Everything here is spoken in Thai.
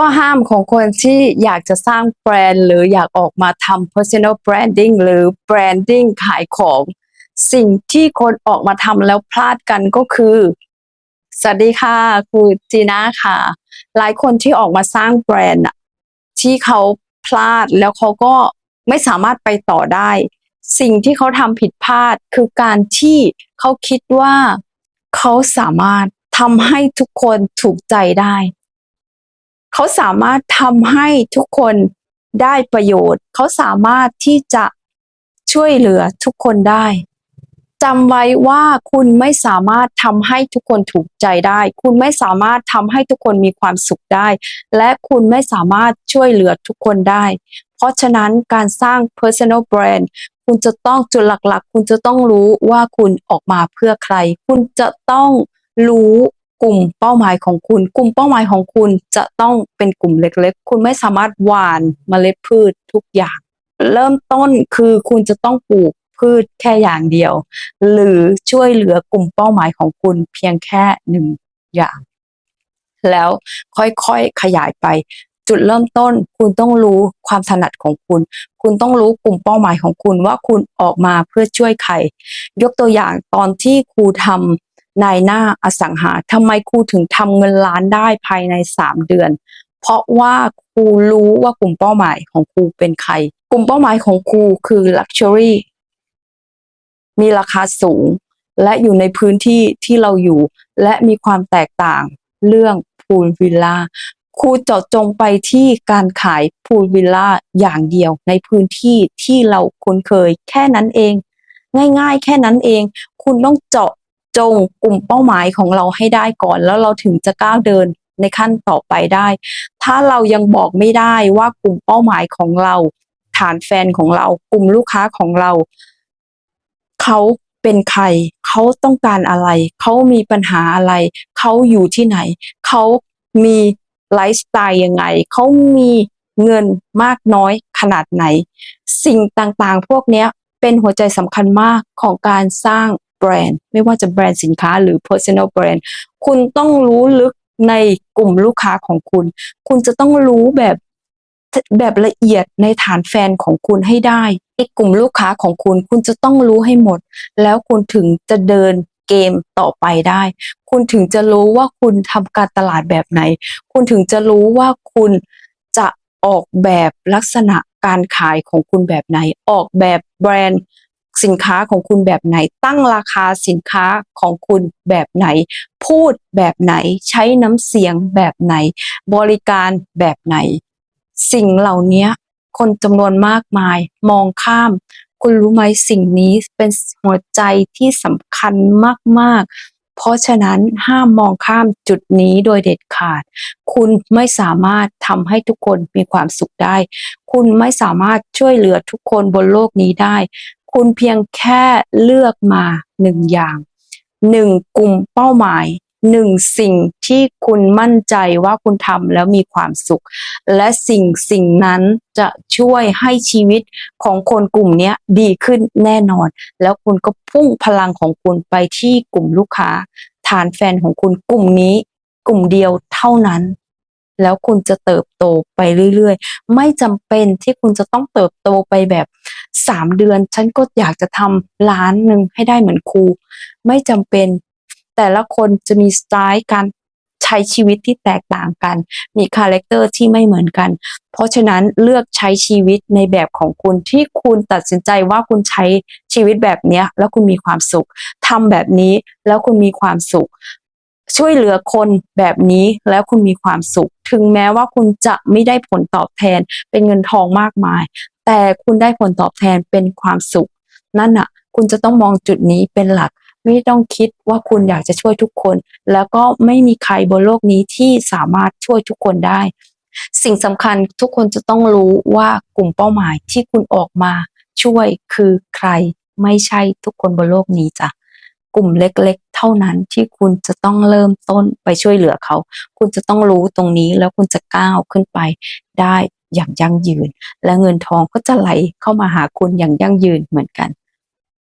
ข้อห้ามของคนที่อยากจะสร้างแบรนด์ หรืออยากออกมาทำ personal branding หรือ branding ขายของ สิ่งที่คนออกมาทำแล้วพลาดกันก็คือ สวัสดีค่ะครูจีน่าค่ะ หลายคนที่ออกมาสร้างแบรนด์ที่เขาพลาดแล้วเขาก็ไม่สามารถไปต่อได้ สิ่งที่เขาทำผิดพลาดคือการที่เขาคิดว่าเขาสามารถทำให้ทุกคนถูกใจได้ เขาสามารถทำให้ทุกคนได้ประโยชน์ เขาสามารถที่จะช่วยเหลือทุกคนได้จำไว้ว่าคุณไม่สามารถทำให้ทุกคนถูกใจได้ คุณไม่สามารถทำให้ทุกคนมีความสุขได้ และคุณไม่สามารถช่วยเหลือทุกคนได้ เพราะฉะนั้นการสร้าง personal brand คุณจะต้องจุดหลักๆ คุณจะต้องรู้ว่าคุณออกมาเพื่อใคร คุณจะต้องรู้ กลุ่มเป้าหมายของคุณ กลุ่มเป้าหมายของคุณจะต้องเป็นกลุ่มเล็กๆ คุณไม่สามารถหว่านเมล็ดพืชทุกอย่าง เริ่มต้นคือคุณจะต้องปลูกพืชแค่อย่างเดียว หรือช่วยเหลือกลุ่มเป้าหมายของคุณเพียงแค่หนึ่งอย่าง แล้วค่อยๆขยายไป จุดเริ่มต้น คุณต้องรู้ความถนัดของคุณ คุณต้องรู้กลุ่มเป้าหมายของคุณว่าคุณออกมาเพื่อช่วยใคร ยกตัวอย่างตอนที่ครูทำ นายหน้าอสังหาทำไมครูถึงทำเงินล้านได้ภายในสามเดือน เพราะว่าครูรู้ว่ากลุ่มเป้าหมายของครูเป็นใคร กลุ่มเป้าหมายของครูคือ luxury มีราคาสูง และอยู่ในพื้นที่ที่เราอยู่ และมีความแตกต่างเรื่องพูลวิลล่าครูเจาะจงไปที่การขายพูลวิลล่าอย่างเดียวในพื้นที่ที่เราคุ้นเคยแค่นั้นเอง ง่ายๆ แค่นั้นเอง คุณต้องเจาะ จงกลุ่มเป้าหมายของเราให้ได้ก่อน แล้วเราถึงจะก้าวเดินในขั้นต่อไปได้ ถ้าเรายังบอกไม่ได้ว่ากลุ่มเป้าหมายของเรา ฐานแฟนของเรา กลุ่มลูกค้าของเรา เขาเป็นใคร เขาต้องการอะไร เขามีปัญหาอะไร เขาอยู่ที่ไหน เขามีไลฟ์สไตล์ยังไง เขามีเงินมากน้อยขนาดไหน สิ่งต่างๆ พวกนี้เป็นหัวใจสำคัญมากของการสร้าง แบรนด์ไม่ว่าจะแบรนด์สินค้าหรือ personal brand คุณต้องรู้ลึกในกลุ่มลูกค้าของคุณ คุณจะต้องรู้แบบแบบละเอียดในฐานแฟนของคุณให้ได้ในกลุ่มลูกค้าของคุณ คุณจะต้องรู้ให้หมด แล้วคุณถึงจะเดินเกมต่อไปได้ คุณถึงจะรู้ว่าคุณทำการตลาดแบบไหน คุณถึงจะรู้ว่าคุณจะออกแบบลักษณะการขายของคุณแบบไหน ออกแบบแบรนด์ สินค้าของคุณแบบไหน ตั้งราคาสินค้าของคุณแบบไหน พูดแบบไหน ใช้น้ำเสียงแบบไหน บริการแบบไหน สิ่งเหล่านี้คนจำนวนมากมาย มองข้าม คุณรู้ไหมสิ่งนี้เป็นหัวใจที่สำคัญมาก ๆเพราะฉะนั้นห้ามมองข้ามจุดนี้โดยเด็ดขาด คุณไม่สามารถทำให้ทุกคนมีความสุขได้ คุณไม่สามารถช่วยเหลือทุกคนบนโลกนี้ได้ คุณเพียงแค่เลือกมาหนึ่งอย่างหนึ่งกลุ่มเป้าหมายหนึ่งสิ่งที่คุณมั่นใจว่าคุณทำแล้วมีความสุข และสิ่งสิ่งนั้นจะช่วยให้ชีวิตของคนกลุ่มนี้ดีขึ้นแน่นอน แล้วคุณก็พุ่งพลังของคุณไปที่กลุ่มลูกค้า ฐานแฟนของคุณกลุ่มนี้ กลุ่มเดียวเท่านั้น แล้วคุณจะเติบโตไปเรื่อยๆ ไม่จำเป็นที่คุณจะต้องเติบโตไปแบบสามเดือน ฉันก็อยากจะทำล้านหนึ่งให้ได้เหมือนครู ไม่จำเป็น แต่ละคนจะมีสไตล์การใช้ชีวิตที่แตกต่างกัน มีคาแรคเตอร์ที่ไม่เหมือนกัน เพราะฉะนั้นเลือกใช้ชีวิตในแบบของคุณที่คุณตัดสินใจว่าคุณใช้ชีวิตแบบนี้แล้วคุณมีความสุขทำแบบนี้แล้วคุณมีความสุข ช่วยเหลือคนแบบนี้แล้วคุณมีความสุข ถึงแม้ว่าคุณจะไม่ได้ผลตอบแทนเป็นเงินทองมากมาย แต่คุณได้ผลตอบแทนเป็นความสุข นั่นน่ะ คุณจะต้องมองจุดนี้เป็นหลัก ไม่ต้องคิดว่าคุณอยากจะช่วยทุกคน แล้วก็ไม่มีใครบนโลกนี้ที่สามารถช่วยทุกคนได้ สิ่งสำคัญทุกคนจะต้องรู้ว่ากลุ่มเป้าหมายที่คุณออกมาช่วยคือใครไม่ใช่ทุกคนบนโลกนี้จ้ะกลุ่มเล็ก เท่านั้นที่คุณจะต้องเริ่มต้นไปช่วยเหลือเขา คุณจะต้องรู้ตรงนี้แล้วคุณจะก้าวขึ้นไปได้อย่างยั่งยืน และเงินทองก็จะไหลเข้ามาหาคุณอย่างยั่งยืนเหมือนกัน